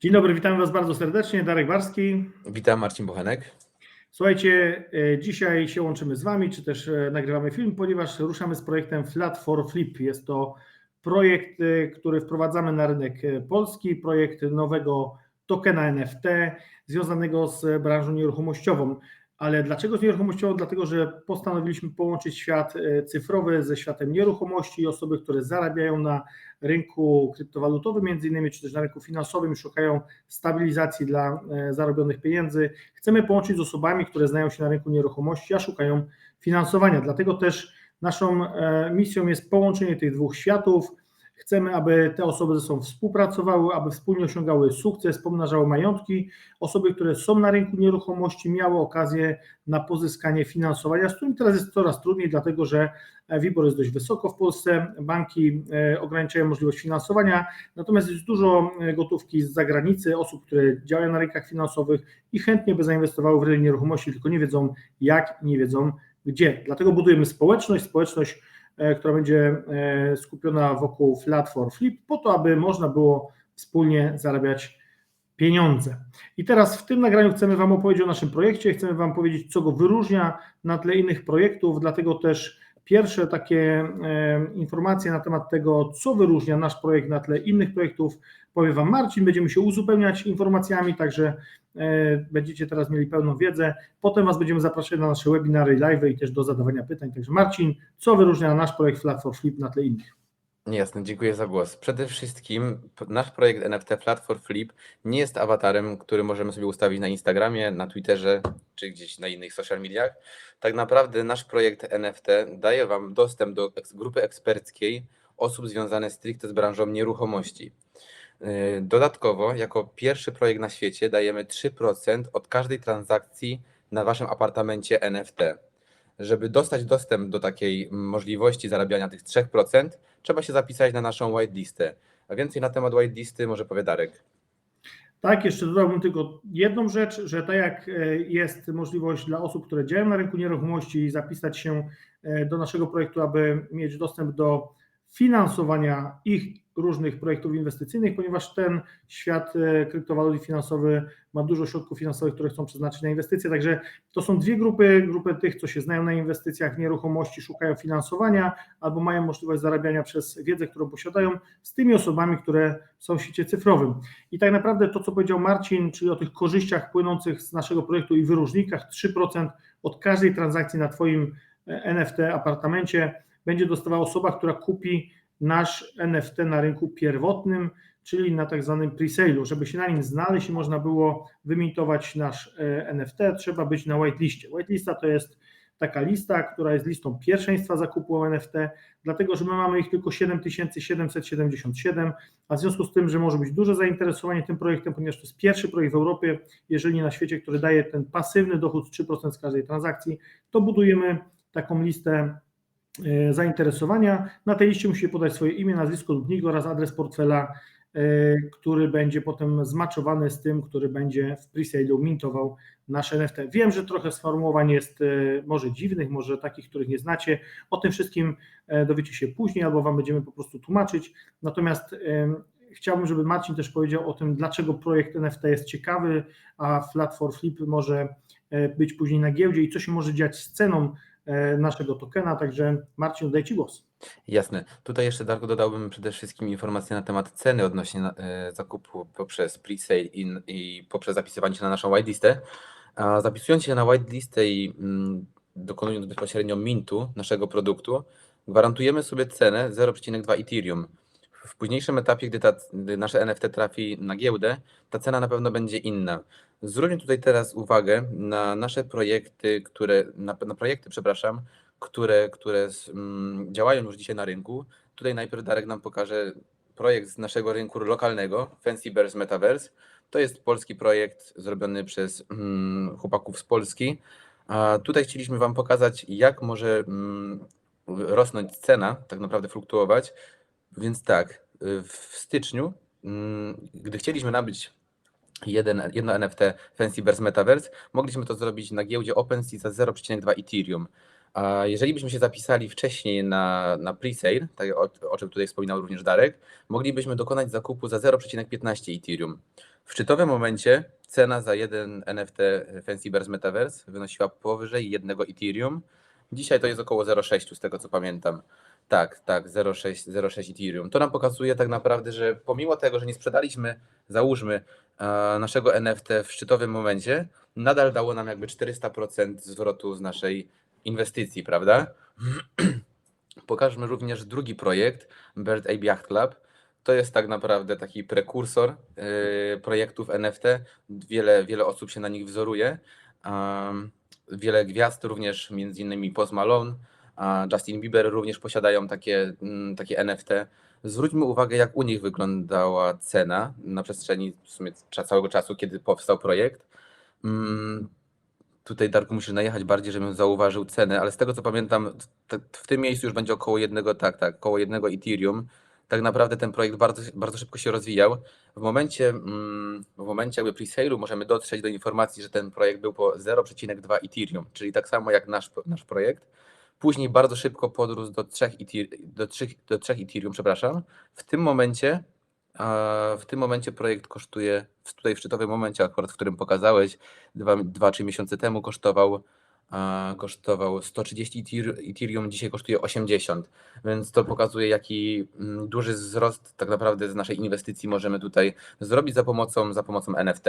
Dzień dobry, witamy Was bardzo serdecznie. Darek Barski. Witam, Marcin Bochenek. Słuchajcie, e, dzisiaj się łączymy z Wami, czy też e, nagrywamy film, ponieważ ruszamy z projektem Flat for Flip. Jest to projekt, e, który wprowadzamy na rynek polski, projekt nowego tokena NFT związanego z branżą nieruchomościową. Ale dlaczego z nieruchomościową? Dlatego, że postanowiliśmy połączyć świat e, cyfrowy ze światem nieruchomości i osoby, które zarabiają na rynku kryptowalutowym, między innymi, czy też na rynku finansowym szukają stabilizacji dla e, zarobionych pieniędzy. Chcemy połączyć z osobami, które znają się na rynku nieruchomości, a szukają finansowania. Dlatego też naszą e, misją jest połączenie tych dwóch światów. Chcemy, aby te osoby ze sobą współpracowały, aby wspólnie osiągały sukces, pomnażały majątki. Osoby, które są na rynku nieruchomości, miały okazję na pozyskanie finansowania, z którym teraz jest coraz trudniej, dlatego że WIBOR jest dość wysoko w Polsce, banki e, ograniczają możliwość finansowania, natomiast jest dużo e, gotówki z zagranicy, osób, które działają na rynkach finansowych i chętnie by zainwestowały w rynek nieruchomości, tylko nie wiedzą jak, nie wiedzą gdzie. Dlatego budujemy społeczność, społeczność E, która będzie e, skupiona wokół Flat for Flip, po to, aby można było wspólnie zarabiać pieniądze. I teraz w tym nagraniu chcemy Wam opowiedzieć o naszym projekcie, chcemy Wam powiedzieć, co go wyróżnia na tle innych projektów, dlatego też pierwsze takie e, informacje na temat tego, co wyróżnia nasz projekt na tle innych projektów, powie Wam Marcin. Będziemy się uzupełniać informacjami, także e, będziecie teraz mieli pełną wiedzę. Potem Was będziemy zapraszać na nasze webinary i live i też do zadawania pytań. Także Marcin, co wyróżnia nasz projekt Flat for Flip na tle innych? Jasne, dziękuję za głos. Przede wszystkim nasz projekt NFT Flat for Flip nie jest awatarem, który możemy sobie ustawić na Instagramie, na Twitterze czy gdzieś na innych social mediach. Tak naprawdę nasz projekt NFT daje Wam dostęp do grupy eksperckiej osób związanych stricte z branżą nieruchomości. Yy, Dodatkowo, jako pierwszy projekt na świecie, dajemy 3% od każdej transakcji na Waszym apartamencie NFT. Żeby dostać dostęp do takiej możliwości zarabiania tych 3%, trzeba się zapisać na naszą whitelistę. A więcej na temat whitelisty może powie Darek. Tak, jeszcze dodałbym tylko jedną rzecz, że tak jak e, jest możliwość dla osób, które działają na rynku nieruchomości, zapisać się e, do naszego projektu, aby mieć dostęp do finansowania ich różnych projektów inwestycyjnych, ponieważ ten świat e, kryptowalut i finansowy ma dużo środków finansowych, które chcą przeznaczyć na inwestycje. Także to są dwie grupy: grupy tych, co się znają na inwestycjach w nieruchomości, szukają finansowania albo mają możliwość zarabiania przez wiedzę, którą posiadają, z tymi osobami, które są w świecie cyfrowym. I tak naprawdę to, co powiedział Marcin, czyli o tych korzyściach płynących z naszego projektu i wyróżnikach, 3% od każdej transakcji na Twoim e, NFT apartamencie będzie dostawała osoba, która kupi nasz NFT na rynku pierwotnym, czyli na tak zwanym presale'u. Żeby się na nim znaleźć i można było wymintować nasz e, NFT, trzeba być na whiteliście. Whitelista to jest taka lista, która jest listą pierwszeństwa zakupu NFT, dlatego że my mamy ich tylko 7777, a w związku z tym, że może być duże zainteresowanie tym projektem, ponieważ to jest pierwszy projekt w Europie, jeżeli na świecie, który daje ten pasywny dochód 3% z każdej transakcji, to budujemy taką listę zainteresowania. Na tej liście musi podać swoje imię, nazwisko lub nick oraz adres portfela, e, który będzie potem zmaczowany z tym, który będzie w presale'u mintował nasze NFT. Wiem, że trochę sformułowań jest e, może dziwnych, może takich, których nie znacie. O tym wszystkim e, dowiecie się później, albo Wam będziemy po prostu tłumaczyć. Natomiast chciałbym, żeby Marcin też powiedział o tym, dlaczego projekt NFT jest ciekawy, a Flat for Flip może e, być później na giełdzie i co się może dziać z ceną e, naszego tokena. Także Marcin, oddaję Ci głos. Jasne. Tutaj jeszcze Darku dodałbym przede wszystkim informacje na temat ceny odnośnie e, zakupu poprzez presale i, i poprzez zapisywanie się na naszą whitelistę. A zapisując się na whitelistę i mm, dokonując bezpośrednio mintu naszego produktu, gwarantujemy sobie cenę 0,2 Ethereum. W późniejszym etapie, gdy, ta, gdy nasze NFT trafi na giełdę, ta cena na pewno będzie inna. Zwróćmy tutaj teraz uwagę na nasze projekty, które, na, na projekty, przepraszam, które, które mm, działają już dzisiaj na rynku. Tutaj najpierw Darek nam pokaże projekt z naszego rynku lokalnego, Fancy Bears Metaverse. To jest polski projekt zrobiony przez mm, chłopaków z Polski. A tutaj chcieliśmy Wam pokazać, jak może mm, rosnąć cena, tak naprawdę fluktuować. Więc tak, y, w styczniu, mm, gdy chcieliśmy nabyć jeden, jedno NFT Fancy Bears Metaverse, mogliśmy to zrobić na giełdzie OpenSea za 0,2 Ethereum. A jeżeli byśmy się zapisali wcześniej na, na presale, tak o, o czym tutaj wspominał również Darek, moglibyśmy dokonać zakupu za 0,15 Ethereum. W szczytowym momencie cena za jeden NFT Fancy Bears Metaverse wynosiła powyżej jednego Ethereum. Dzisiaj to jest około 0,6 z tego co pamiętam. Tak, tak, 0,6 0,6 Ethereum. To nam pokazuje tak naprawdę, że pomimo tego, że nie sprzedaliśmy, załóżmy, e, naszego NFT w szczytowym momencie, nadal dało nam jakby 400% zwrotu z naszej inwestycji, prawda? Pokażmy również drugi projekt, Bird Ape Yacht Club. To jest tak naprawdę taki prekursor yy, projektów NFT. Wiele, wiele osób się na nich wzoruje. Wiele gwiazd, również między innymi Post Malone, a Justin Bieber również posiadają takie, mm, takie NFT. Zwróćmy uwagę, jak u nich wyglądała cena na przestrzeni w sumie całego czasu, kiedy powstał projekt. Mm, Tutaj Darku musisz najechać bardziej, żebym zauważył cenę, ale z tego co pamiętam, w tym miejscu już będzie około jednego, tak, tak, około jednego Ethereum. Tak naprawdę ten projekt bardzo, bardzo szybko się rozwijał. W momencie, mm, w momencie jakby pre-sale'u możemy dotrzeć do informacji, że ten projekt był po 0,2 Ethereum, czyli tak samo jak nasz, nasz projekt. Później bardzo szybko podrósł do 3, Ether, do 3, do 3 Ethereum, przepraszam. W tym momencie w tym momencie projekt kosztuje, tutaj w szczytowym momencie akurat, w którym pokazałeś, 2-3 miesiące temu kosztował, kosztował 130 Ether- Ethereum, dzisiaj kosztuje 80, więc to pokazuje jaki mm, duży wzrost tak naprawdę z naszej inwestycji możemy tutaj zrobić za pomocą, za pomocą NFT.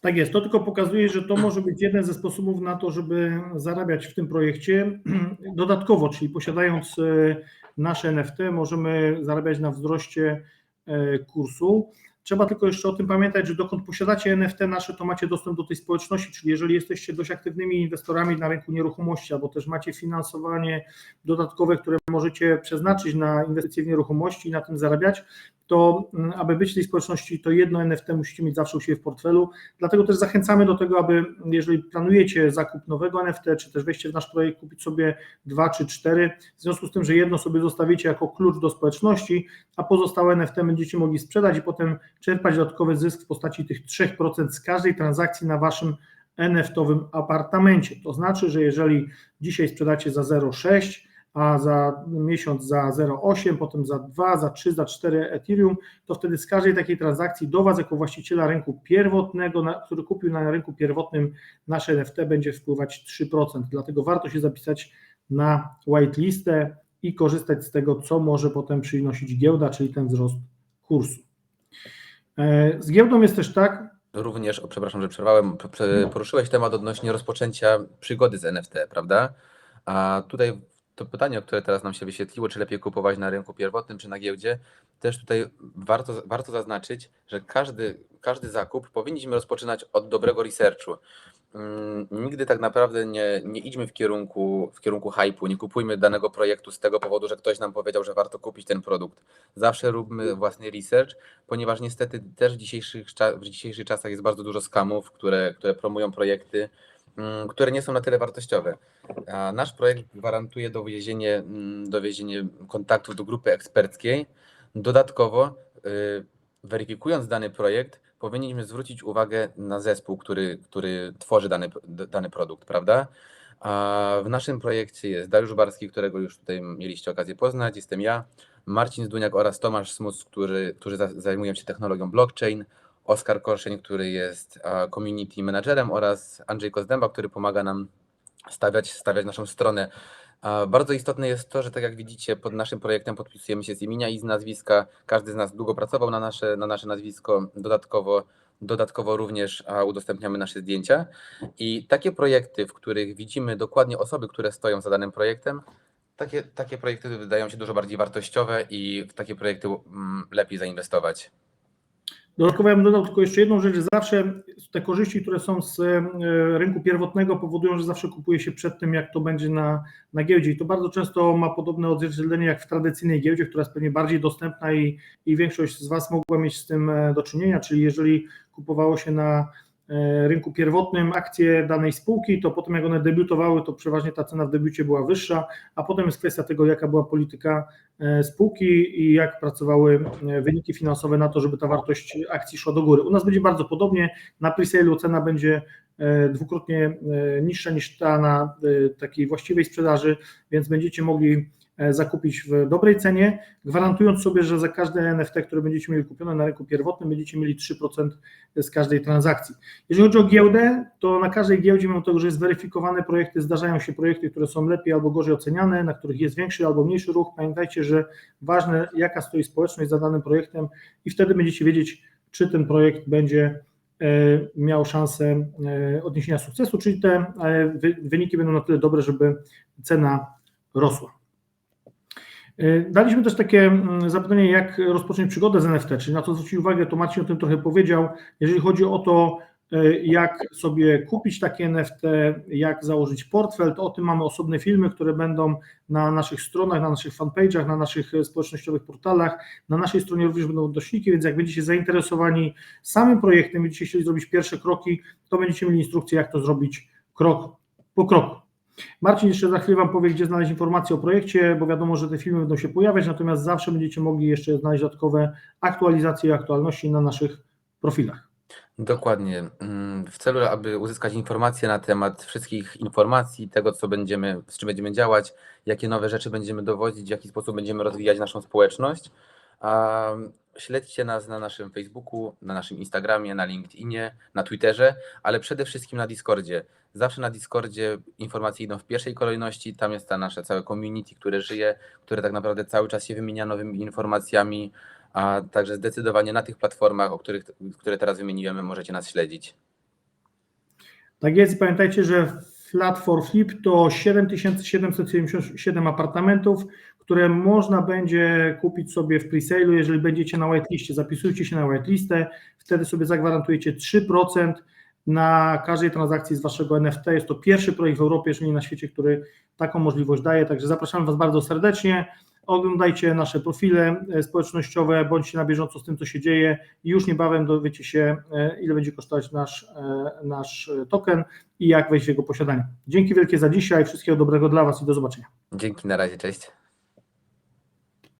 Tak jest, to tylko pokazuje, że to może być jeden ze sposobów na to, żeby zarabiać w tym projekcie dodatkowo, czyli posiadając e, nasze NFT, możemy zarabiać na wzroście e, kursu. Trzeba tylko jeszcze o tym pamiętać, że dokąd posiadacie NFT nasze, to macie dostęp do tej społeczności, czyli jeżeli jesteście dość aktywnymi inwestorami na rynku nieruchomości, albo też macie finansowanie dodatkowe, które możecie przeznaczyć na inwestycje w nieruchomości i na tym zarabiać, to mm, aby być tej społeczności, to jedno NFT musicie mieć zawsze u siebie w portfelu. Dlatego też zachęcamy do tego, aby jeżeli planujecie zakup nowego NFT, czy też wejście w nasz projekt, kupić sobie dwa czy cztery, w związku z tym, że jedno sobie zostawicie jako klucz do społeczności, a pozostałe NFT będziecie mogli sprzedać i potem czerpać dodatkowy zysk w postaci tych 3% z każdej transakcji na waszym NFT-owym apartamencie. To znaczy, że jeżeli dzisiaj sprzedacie za 0,6, a za miesiąc za 0,8, potem za 2, za 3, za 4 Ethereum, to wtedy z każdej takiej transakcji do Was jako właściciela rynku pierwotnego, na, który kupił na rynku pierwotnym nasze NFT, będzie wpływać 3%. Dlatego warto się zapisać na whitelistę i korzystać z tego, co może potem przynosić giełda, czyli ten wzrost kursu. E, Z giełdą jest też tak, Również, o, przepraszam, że przerwałem, prze- poruszyłeś temat odnośnie rozpoczęcia przygody z NFT, prawda? A tutaj to pytanie, które teraz nam się wyświetliło, czy lepiej kupować na rynku pierwotnym, czy na giełdzie, też tutaj warto, warto zaznaczyć, że każdy, każdy zakup powinniśmy rozpoczynać od dobrego researchu. Mm, Nigdy tak naprawdę nie, nie idźmy w kierunku, w kierunku hypu, nie kupujmy danego projektu z tego powodu, że ktoś nam powiedział, że warto kupić ten produkt. Zawsze róbmy własny research, ponieważ niestety też w dzisiejszych, w dzisiejszych czasach jest bardzo dużo skamów, które, które promują projekty, które nie są na tyle wartościowe. Nasz projekt gwarantuje dowiezienie, mm, dowiezienie kontaktów do grupy eksperckiej. Dodatkowo, y, weryfikując dany projekt, powinniśmy zwrócić uwagę na zespół, który, który tworzy dany, dany produkt, prawda? A w naszym projekcie jest Dariusz Barski, którego już tutaj mieliście okazję poznać, jestem ja, Marcin Zduniak oraz Tomasz Smus, który, którzy za- zajmują się technologią blockchain, Oskar Korszeń, który jest community managerem oraz Andrzej Kozdęba, który pomaga nam stawiać, stawiać naszą stronę. Bardzo istotne jest to, że tak jak widzicie, pod naszym projektem podpisujemy się z imienia i z nazwiska. Każdy z nas długo pracował na nasze, na nasze nazwisko. Dodatkowo, dodatkowo również udostępniamy nasze zdjęcia. I takie projekty, w których widzimy dokładnie osoby, które stoją za danym projektem, takie, takie projekty wydają się dużo bardziej wartościowe i w takie projekty mm, lepiej zainwestować. Dodatkowo bym dodał tylko jeszcze jedną rzecz, że zawsze te korzyści, które są z e, rynku pierwotnego powodują, że zawsze kupuje się przed tym, jak to będzie na, na giełdzie. I to bardzo często ma podobne odzwierciedlenie jak w tradycyjnej giełdzie, która jest pewnie bardziej dostępna i, i większość z Was mogła mieć z tym e, do czynienia, czyli jeżeli kupowało się na rynku pierwotnym akcje danej spółki, to potem jak one debiutowały, to przeważnie ta cena w debiucie była wyższa, a potem jest kwestia tego, jaka była polityka e, spółki i jak pracowały e, wyniki finansowe na to, żeby ta wartość akcji szła do góry. U nas będzie bardzo podobnie, na presale'u cena będzie e, dwukrotnie e, niższa niż ta na e, takiej właściwej sprzedaży, więc będziecie mogli e, zakupić w dobrej cenie, gwarantując sobie, że za każde NFT, które będziecie mieli kupione na rynku pierwotnym, będziecie mieli 3% z każdej transakcji. Jeżeli chodzi o giełdę, to na każdej giełdzie, mimo tego, że jest weryfikowane projekty, zdarzają się projekty, które są lepiej albo gorzej oceniane, na których jest większy albo mniejszy ruch. Pamiętajcie, że ważne, jaka stoi społeczność za danym projektem i wtedy będziecie wiedzieć, czy ten projekt będzie e, miał szansę e, odniesienia sukcesu, czyli te e, wy- wyniki będą na tyle dobre, żeby cena rosła. E, Daliśmy też takie mm, zapytanie, jak rozpocząć przygodę z NFT, czyli na co zwrócić uwagę, to Marcin o tym trochę powiedział. Jeżeli chodzi o to, e, jak sobie kupić takie NFT, jak założyć portfel, to o tym mamy osobne filmy, które będą na naszych stronach, na naszych fanpage'ach, na naszych e, społecznościowych portalach. Na naszej stronie również będą odnośniki, więc jak będziecie zainteresowani samym projektem, będziecie chcieli zrobić pierwsze kroki, to będziecie mieli instrukcję, jak to zrobić krok po kroku. Marcin jeszcze za chwilę Wam powie, gdzie znaleźć informacje o projekcie, bo wiadomo, że te filmy będą się pojawiać, natomiast zawsze będziecie mogli jeszcze znaleźć dodatkowe aktualizacje i aktualności na naszych profilach. Dokładnie. Mm, W celu, aby uzyskać informacje na temat wszystkich informacji, tego, co będziemy, z czym będziemy działać, jakie nowe rzeczy będziemy dowodzić, w jaki sposób będziemy rozwijać naszą społeczność, śledźcie nas na naszym Facebooku, na naszym Instagramie, na LinkedInie, na Twitterze, ale przede wszystkim na Discordzie. Zawsze na Discordzie informacje idą w pierwszej kolejności, tam jest ta nasze całe community, które żyje, które tak naprawdę cały czas się wymienia nowymi informacjami, a także zdecydowanie na tych platformach, o których, które teraz wymieniłem, możecie nas śledzić. Tak jest, pamiętajcie, że Flat for Flip to 7777 apartamentów, które można będzie kupić sobie w presale'u, jeżeli będziecie na whitelistie, zapisujcie się na whitelistę, wtedy sobie zagwarantujecie 3% na każdej transakcji z waszego NFT. Jest to pierwszy projekt w Europie, jeżeli nie na świecie, który taką możliwość daje, także zapraszamy was bardzo serdecznie. Oglądajcie nasze profile e, społecznościowe, bądźcie na bieżąco z tym, co się dzieje już niebawem dowiecie się, e, ile będzie kosztować nasz, e, nasz token i jak wejść w jego posiadanie. Dzięki wielkie za dzisiaj, wszystkiego dobrego dla Was i do zobaczenia. Dzięki, na razie, cześć.